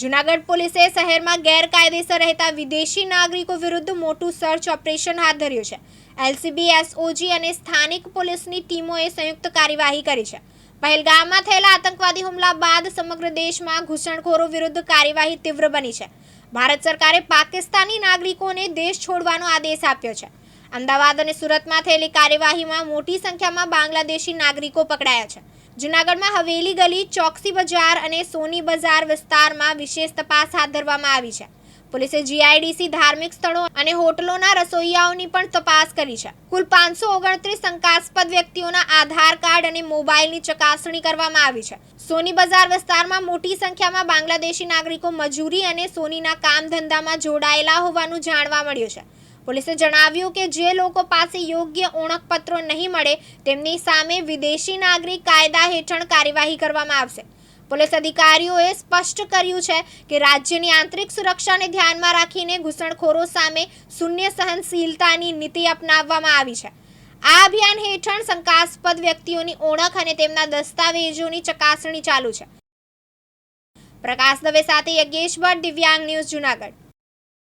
જુનાગઢ પોલીસે શહેરમાં ગેરકાયદેસર રહેતા વિદેશી નાગરિકો વિરુદ્ધ મોટું સર્ચ ઓપરેશન હાથ ધર્યું છે. એલસીબી એસઓજી અને સ્થાનિક પોલીસની ટીમોએ સંયુક્ત કાર્યવાહી કરી છે. પહેલગામમાં થયેલા આતંકવાદી હુમલા બાદ સમગ્ર દેશમાં ઘૂસણખોરો વિરુદ્ધ કાર્યવાહી તીવ્ર બની છે. ભારત સરકારે પાકિસ્તાની નાગરિકોને દેશ છોડવાનો આદેશ આપ્યો છે. અમદાવાદ અને સુરતમાં થયેલી કાર્યવાહીમાં મોટી સંખ્યામાં બાંગ્લાદેશી નાગરિકો પકડાયા છે. જૂનાગઢમાં હવેલી ગલી, ચોકસી બજાર અને સોની બજાર વિસ્તારમાં વિશેષ તપાસ હાથ ધરવામાં આવી છે. પોલીસે જીઆઈડીસી ધાર્મિક સ્થળો અને હોટલોના રસોઈયાઓની પણ તપાસ કરી છે. કુલ પાંચસો ઓગણત્રીસ શંકાસ્પદ વ્યક્તિઓના આધાર કાર્ડ અને મોબાઈલની ચકાસણી કરવામાં આવી છે. સોની બજાર વિસ્તારમાં મોટી સંખ્યામાં બાંગ્લાદેશી નાગરિકો મજૂરી અને સોનીના કામ ધંધામાં જોડાયેલા હોવાનું જાણવા મળ્યું છે. પોલીસે જણાવ્યું કે જે લોકો પાસે યોગ્ય ઓળખપત્રો નહીં મળે, તેમની સામે વિદેશી નાગરિક કાયદા હેઠળ કાર્યવાહી કરવામાં આવશે. પોલીસ અધિકારીઓએ સ્પષ્ટ કર્યું છે કે રાજ્યની આંતરિક સુરક્ષાને ધ્યાનમાં રાખીને ઘૂસણખોરો સામે શૂન્ય સહનશીલતાની નીતિ અપનાવવામાં આવી છે. આ અભિયાન હેઠળ શંકાસ્પદ વ્યક્તિઓની ઓળખ અને તેમના દસ્તાવેજોની ચકાસણી ચાલુ છે. પ્રકાશ દવે સાથે યજ્ઞેશ ભટ્ટ દિવ્યાંગ ન્યૂઝ જુનાગઢ.